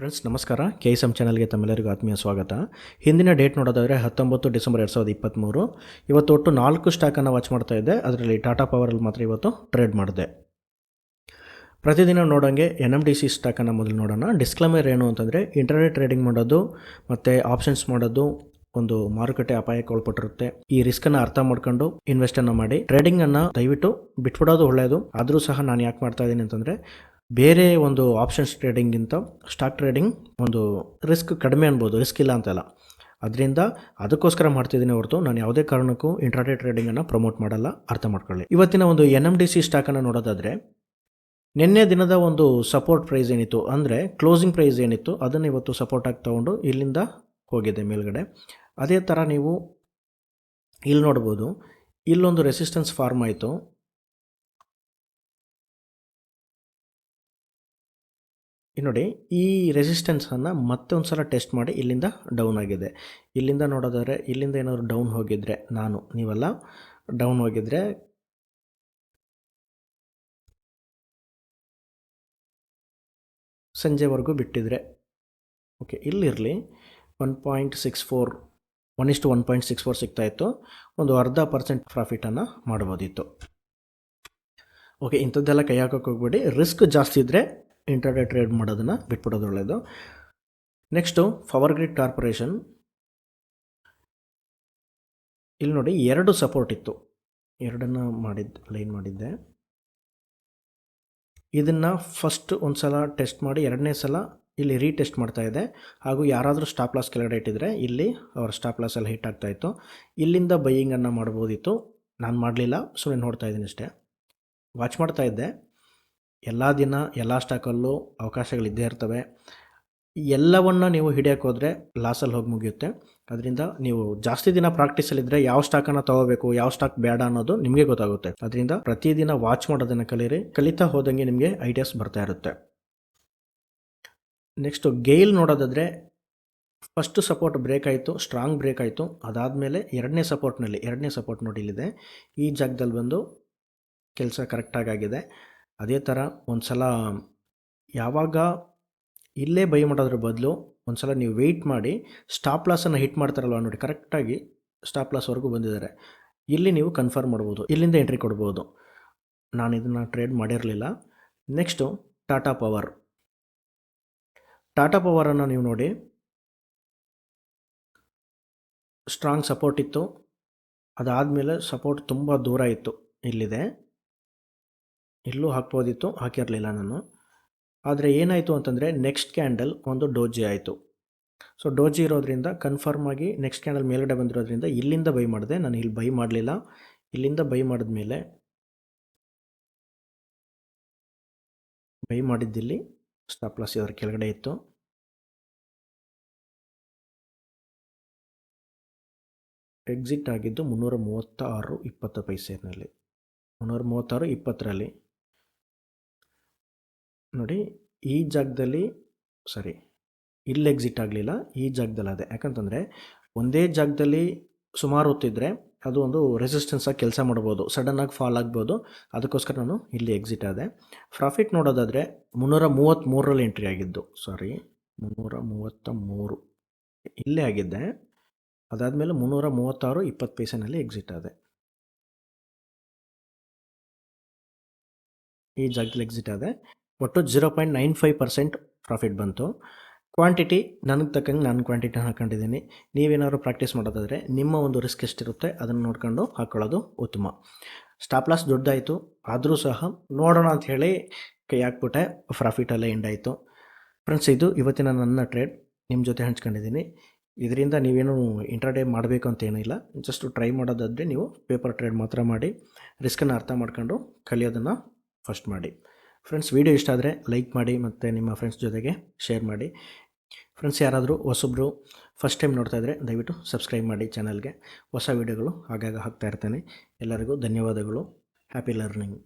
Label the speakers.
Speaker 1: Friends ನಮಸ್ಕಾರ. K S M ಚಾನಲ್ಗೆ ತಮ್ಮೆಲ್ಲರಿಗೂ ಆತ್ಮೀಯ ಸ್ವಾಗತ. ಹಿಂದಿನ ಡೇಟ್ ನೋಡೋದಾದರೆ ಹತ್ತೊಂಬತ್ತು ಡಿಸೆಂಬರ್ ಎರಡು ಸಾವಿರದ ಇಪ್ಪತ್ತ್ಮೂರು ಇವತ್ತು ಒಟ್ಟು ನಾಲ್ಕು ಸ್ಟಾಕನ್ನು ವಾಚ್ ಮಾಡ್ತಾ ಇದ್ದೆ. ಅದರಲ್ಲಿ ಟಾಟಾ ಪವರಲ್ಲಿ ಮಾತ್ರ ಇವತ್ತು ಟ್ರೇಡ್ ಮಾಡಿದೆ. ಪ್ರತಿದಿನ ನೋಡೋಂಗೆ ಎನ್ ಎಂ ಡಿ ಸಿ ಸ್ಟಾಕನ್ನು ಮೊದಲು ನೋಡೋಣ. ಡಿಸ್ಕ್ಲೈಮರ್ ಏನು ಅಂತಂದರೆ ಇಂಟರ್ನೆಟ್ ಟ್ರೇಡಿಂಗ್ ಮಾಡೋದು, ಮತ್ತು ಆಪ್ಷನ್ಸ್ ಮಾಡೋದು ಒಂದು ಮಾರುಕಟ್ಟೆ ಅಪಾಯಕ್ಕೆ ಒಳಪಟ್ಟಿರುತ್ತೆ ಈ ರಿಸ್ಕನ್ನು ಅರ್ಥ ಮಾಡ್ಕೊಂಡು ಇನ್ವೆಸ್ಟನ್ನು ಮಾಡಿ. ಟ್ರೇಡಿಂಗನ್ನು ದಯವಿಟ್ಟು ಬಿಟ್ಬಿಡೋದು ಒಳ್ಳೆಯದು ಆದರೂ ಸಹ ನಾನು ಯಾಕೆ ಮಾಡ್ತಾ ಇದ್ದೀನಿ ಅಂತಂದರೆ ಬೇರೆ ಒಂದು ಆಪ್ಷನ್ಸ್ ಟ್ರೇಡಿಂಗ್ಗಿಂತ ಸ್ಟಾಕ್ ಟ್ರೇಡಿಂಗ್ ಒಂದು ರಿಸ್ಕ್ ಕಡಿಮೆ ಅನ್ಬೋದು ರಿಸ್ಕ್ ಇಲ್ಲ ಅಂತಲ್ಲ. ಅದರಿಂದ ಅದಕ್ಕೋಸ್ಕರ ಮಾಡ್ತಿದ್ದೀನಿ ಹೊರತು ನಾನು ಯಾವುದೇ ಕಾರಣಕ್ಕೂ ಇಂಟ್ರಾಡೇ ಟ್ರೇಡಿಂಗನ್ನು ಪ್ರಮೋಟ್ ಮಾಡಲ್ಲ, ಅರ್ಥ ಮಾಡ್ಕೊಳ್ಳಿ. ಇವತ್ತಿನ ಒಂದು ಎನ್ ಎಂ ಡಿ ಸಿ ಸ್ಟಾಕನ್ನು ನೋಡೋದಾದರೆ, ನಿನ್ನೆ ದಿನದ ಒಂದು ಸಪೋರ್ಟ್ ಪ್ರೈಸ್ ಏನಿತ್ತು ಅಂದರೆ ಕ್ಲೋಸಿಂಗ್ ಪ್ರೈಸ್ ಏನಿತ್ತು ಅದನ್ನು ಇವತ್ತು ಸಪೋರ್ಟ್ ಆಗಿ ತೊಗೊಂಡು ಇಲ್ಲಿಂದ ಹೋಗಿದೆ ಮೇಲ್ಗಡೆ. ಅದೇ ಥರ ನೀವು ಇಲ್ಲಿ ನೋಡ್ಬೋದು, ಇಲ್ಲೊಂದು ರೆಸಿಸ್ಟೆನ್ಸ್ ಫಾರ್ಮ್ ಆಯಿತು. ನೋಡಿ, ಈ ರೆಸಿಸ್ಟೆನ್ಸನ್ನು ಮತ್ತೊಂದು ಸಲ ಟೆಸ್ಟ್ ಮಾಡಿ ಇಲ್ಲಿಂದ ಡೌನ್ ಆಗಿದೆ. ಇಲ್ಲಿಂದ ನೋಡೋದಾದ್ರೆ, ಇಲ್ಲಿಂದ ಏನಾದರೂ ಡೌನ್ ಹೋಗಿದ್ರೆ ನಾನು, ನೀವೆಲ್ಲ ಡೌನ್ ಹೋಗಿದ್ರೆ ಸಂಜೆವರೆಗೂ ಬಿಟ್ಟಿದ್ರೆ. Okay ಇಲ್ಲಿರಲಿ one point six four one ಇಷ್ಟು ಒನ್ ಪಾಯಿಂಟ್ ಸಿಕ್ಸ್ ಫೋರ್ ಸಿಗ್ತಾಯಿತ್ತು ಒಂದು ಅರ್ಧ ಪರ್ಸೆಂಟ್ ಪ್ರಾಫಿಟನ್ನು ಮಾಡ್ಬೋದಿತ್ತು. ಓಕೆ ಇಂಥದ್ದೆಲ್ಲ ಕೈ ಹಾಕೋಕೆ ಹೋಗ್ಬೇಡಿ. ರಿಸ್ಕ್ ಜಾಸ್ತಿ ಇದ್ದರೆ ಇಂಟರ್ಡೇ ಟ್ರೇಡ್ ಮಾಡೋದನ್ನು ಬಿಟ್ಬಿಡೋದು ಒಳ್ಳೆಯದು ನೆಕ್ಸ್ಟು ಪವರ್ ಗ್ರಿಡ್ ಕಾರ್ಪೊರೇಷನ್ ಇಲ್ಲಿ ನೋಡಿ ಎರಡು ಸಪೋರ್ಟ್ ಇತ್ತು. ಎರಡನ್ನು ಮಾಡಿದ್ದು ಲೈನ್ ಮಾಡಿದ್ದೆ. ಇದನ್ನು ಫಸ್ಟ್ ಒಂದು ಸಲ ಟೆಸ್ಟ್ ಮಾಡಿ, ಎರಡನೇ ಸಲ ಇಲ್ಲಿ ರೀಟೆಸ್ಟ್ ಮಾಡ್ತಾ ಇದೆ. ಹಾಗೂ ಯಾರಾದರೂ ಸ್ಟಾಪ್ ಲಾಸ್ ಕೆಳಗಡೆ ಇಟ್ಟಿದ್ರೆ ಇಲ್ಲಿ ಅವರ ಸ್ಟಾಪ್ ಲಾಸ್ ಎಲ್ಲ ಹಿಟ್ ಆಗ್ತಾಯಿತ್ತು ಇಲ್ಲಿಂದ ಬೈಯಿಂಗನ್ನು ಮಾಡ್ಬೋದಿತ್ತು. ನಾನು ಮಾಡಲಿಲ್ಲ ಸುಮ್ಮನೆ ನೋಡ್ತಾ ಇದ್ದೀನಿ ಅಷ್ಟೇ. ವಾಚ್ ಮಾಡ್ತಾ ಇದ್ದೆ. ಎಲ್ಲ ದಿನ, ಎಲ್ಲ ಸ್ಟಾಕಲ್ಲೂ ಅವಕಾಶಗಳಿದ್ದೇ ಇರ್ತವೆ. ಎಲ್ಲವನ್ನು ನೀವು ಹಿಡಿಯೋಕ್ಕೋದ್ರೆ ಲಾಸಲ್ಲಿ ಹೋಗಿ ಮುಗಿಯುತ್ತೆ. ಅದರಿಂದ ನೀವು ಜಾಸ್ತಿ ದಿನ ಪ್ರಾಕ್ಟೀಸಲ್ಲಿದ್ದರೆ ಯಾವ ಸ್ಟಾಕನ್ನು ತಗೋಬೇಕು, ಯಾವ ಸ್ಟಾಕ್ ಬೇಡ ಅನ್ನೋದು ನಿಮಗೆ ಗೊತ್ತಾಗುತ್ತೆ. ಅದರಿಂದ ಪ್ರತಿದಿನ ವಾಚ್ ಮಾಡೋದನ್ನು ಕಲಿಯಿರಿ ಕಲಿತಾ ಹೋದಂಗೆ ನಿಮಗೆ ಐಡಿಯಾಸ್ ಬರ್ತಾ ಇರುತ್ತೆ. ನೆಕ್ಸ್ಟು ಗೇಲ್ ನೋಡೋದಾದರೆ ಫಸ್ಟ್ ಸಪೋರ್ಟ್ ಬ್ರೇಕ್ ಆಯಿತು ಸ್ಟ್ರಾಂಗ್ ಬ್ರೇಕ್ ಆಯಿತು. ಅದಾದಮೇಲೆ ಎರಡನೇ ಸಪೋರ್ಟ್ನಲ್ಲಿ ಎರಡನೇ ಸಪೋರ್ಟ್ ನೋಡಿಲಿದೆ ಈ ಜಾಗದಲ್ಲಿ ಬಂದು ಕೆಲಸ ಕರೆಕ್ಟಾಗಿ ಆಗಿದೆ. ಅದೇ ಥರ ಒಂದು ಸಲ ಯಾವಾಗ ಇಲ್ಲೇ ಬೈ ಮಾಡೋದ್ರ ಬದಲು ಒಂದು ಸಲ ನೀವು ವೆಯ್ಟ್ ಮಾಡಿ ಸ್ಟಾಪ್ ಲಾಸನ್ನು ಹಿಟ್ ಮಾಡ್ತಾರಲ್ವ ನೋಡಿ ಕರೆಕ್ಟಾಗಿ ಸ್ಟಾಪ್ ಲಾಸ್ವರೆಗೂ ಬಂದಿದ್ದಾರೆ. ಇಲ್ಲಿ ನೀವು ಕನ್ಫರ್ಮ್ ಮಾಡ್ಬೋದು, ಇಲ್ಲಿಂದ ಎಂಟ್ರಿ ಕೊಡ್ಬೋದು. ನಾನು ಇದನ್ನು ಟ್ರೇಡ್ ಮಾಡಿರಲಿಲ್ಲ. ನೆಕ್ಸ್ಟು ಟಾಟಾ ಪವರ್ ಟಾಟಾ ಪವರನ್ನು ನೀವು ನೋಡಿ ಸ್ಟ್ರಾಂಗ್ ಸಪೋರ್ಟ್ ಇತ್ತು. ಅದಾದಮೇಲೆ ಸಪೋರ್ಟ್ ತುಂಬ ದೂರ ಇತ್ತು ಇಲ್ಲಿದೆ. ಇಲ್ಲೂ ಹಾಕ್ಬೋದಿತ್ತು, ಹಾಕಿರಲಿಲ್ಲ ನಾನು. ಆದರೆ ಏನಾಯಿತು ಅಂತಂದರೆ ನೆಕ್ಸ್ಟ್ ಕ್ಯಾಂಡಲ್ ಒಂದು ಡೋಜಿ ಆಯಿತು. ಸೊ ಡೋಜಿ ಇರೋದ್ರಿಂದ ಕನ್ಫರ್ಮ್ ಆಗಿ ನೆಕ್ಸ್ಟ್ ಕ್ಯಾಂಡಲ್ ಮೇಲ್ಗಡೆ ಬಂದಿರೋದ್ರಿಂದ ಇಲ್ಲಿಂದ ಬೈ ಮಾಡಿದೆ. ನಾನು ಇಲ್ಲಿ ಬೈ ಮಾಡಲಿಲ್ಲ. ಇಲ್ಲಿಂದ ಬೈ ಮಾಡಿದ ಮೇಲೆ ಬೈ ಮಾಡಿದ್ದಿಲ್ಲಿ ಸ್ಟಾಪ್ ಲಾಸ್ ಇದರ ಕೆಳಗಡೆ ಇತ್ತು. ಎಕ್ಸಿಟ್ ಆಗಿದ್ದು ಮುನ್ನೂರ ಮೂವತ್ತ ಆರು ಇಪ್ಪತ್ತು ಪೈಸೆನಲ್ಲಿ. ಮುನ್ನೂರ ಮೂವತ್ತಾರು ಇಪ್ಪತ್ತರಲ್ಲಿ. ನೋಡಿ, ಈ ಜಾಗದಲ್ಲಿ, ಸಾರಿ, ಇಲ್ಲಿ ಎಕ್ಸಿಟ್ ಆಗಲಿಲ್ಲ, ಈ ಜಾಗದಲ್ಲಿ ಅದೇ. ಯಾಕಂತಂದರೆ, ಒಂದೇ ಜಾಗದಲ್ಲಿ ಸುಮಾರು ಹೊತ್ತಿದ್ರೆ ಅದು ಒಂದು ರೆಸಿಸ್ಟೆನ್ಸಾಗಿ ಕೆಲಸ ಮಾಡ್ಬೋದು ಸಡನ್ನಾಗಿ ಫಾಲ್ ಆಗ್ಬೋದು. ಅದಕ್ಕೋಸ್ಕರ ನಾನು ಇಲ್ಲಿ ಎಕ್ಸಿಟ್ ಆದೆ. ಪ್ರಾಫಿಟ್ ನೋಡೋದಾದರೆ ಮುನ್ನೂರ ಮೂವತ್ತ್ಮೂರರಲ್ಲಿ ಎಂಟ್ರಿ ಆಗಿದ್ದು ಸಾರಿ ಮುನ್ನೂರ ಮೂವತ್ತ ಮೂರು ಇಲ್ಲೇ ಆಗಿದ್ದೆ. ಅದಾದಮೇಲೆ ಮುನ್ನೂರ ಮೂವತ್ತಾರು ಇಪ್ಪತ್ತು ಪೈಸೆನಲ್ಲಿ ಎಕ್ಸಿಟ್ ಆದೆ. ಈ ಜಾಗದಲ್ಲಿ ಎಕ್ಸಿಟ್ ಆದೆ. ಒಟ್ಟು zero point nine five percent profit ಬಂತು. ಕ್ವಾಂಟಿಟಿ, ನನಗೆ ತಕ್ಕಂಗೆ ನಾನು ಕ್ವಾಂಟಿಟಿ ಹಾಕೊಂಡಿದ್ದೀನಿ. ನೀವೇನಾದ್ರು ಪ್ರಾಕ್ಟೀಸ್ ಮಾಡೋದಾದರೆ ನಿಮ್ಮ ಒಂದು ರಿಸ್ಕ್ ಎಷ್ಟಿರುತ್ತೆ ಅದನ್ನು ನೋಡ್ಕೊಂಡು ಹಾಕ್ಕೊಳ್ಳೋದು ಉತ್ತಮ. ಸ್ಟಾಪ್ ಲಾಸ್ ದೊಡ್ಡದಾಯಿತು, ಆದರೂ ಸಹ ನೋಡೋಣ ಅಂತ ಹೇಳಿ ಕೈ ಹಾಕ್ಬಿಟ್ಟೆ ಪ್ರಾಫಿಟಲ್ಲೇ ಎಂಡ್ ಆಯಿತು. ಫ್ರೆಂಡ್ಸ್, ಇದು ಇವತ್ತಿನ ನನ್ನ ಟ್ರೇಡ್ ನಿಮ್ಮ ಜೊತೆ ಹಂಚ್ಕೊಂಡಿದ್ದೀನಿ. ಇದರಿಂದ ನೀವೇನು ಇಂಟ್ರಾಡೇ ಮಾಡಬೇಕು ಅಂತ ಏನಿಲ್ಲ. ಜಸ್ಟ್ ಟ್ರೈ ಮಾಡೋದಾದರೆ ನೀವು ಪೇಪರ್ ಟ್ರೇಡ್ ಮಾತ್ರ ಮಾಡಿ, ರಿಸ್ಕನ್ನು ಅರ್ಥ ಮಾಡ್ಕೊಂಡು ಕಲಿಯೋದನ್ನು ಫಸ್ಟ್ ಮಾಡಿ. ಫ್ರೆಂಡ್ಸ್ ವಿಡಿಯೋ ಇಷ್ಟ ಆದರೆ ಲೈಕ್ ಮಾಡಿ ಮತ್ತು ನಿಮ್ಮ ಫ್ರೆಂಡ್ಸ್ ಜೊತೆಗೆ ಶೇರ್ ಮಾಡಿ. ಫ್ರೆಂಡ್ಸ್ ಯಾರಾದರೂ ಹೊಸೊಬ್ಬರು ಫಸ್ಟ್ ಟೈಮ್ ನೋಡ್ತಾ ಇದ್ದರೆ ದಯವಿಟ್ಟು ಸಬ್ಸ್ಕ್ರೈಬ್ ಮಾಡಿ ಚಾನಲ್ಗೆ ಹೊಸ ವೀಡಿಯೋಗಳು ಆಗಾಗ ಹಾಕ್ತಾ ಇರ್ತೇನೆ. ಎಲ್ಲರಿಗೂ ಧನ್ಯವಾದಗಳು. Happy learning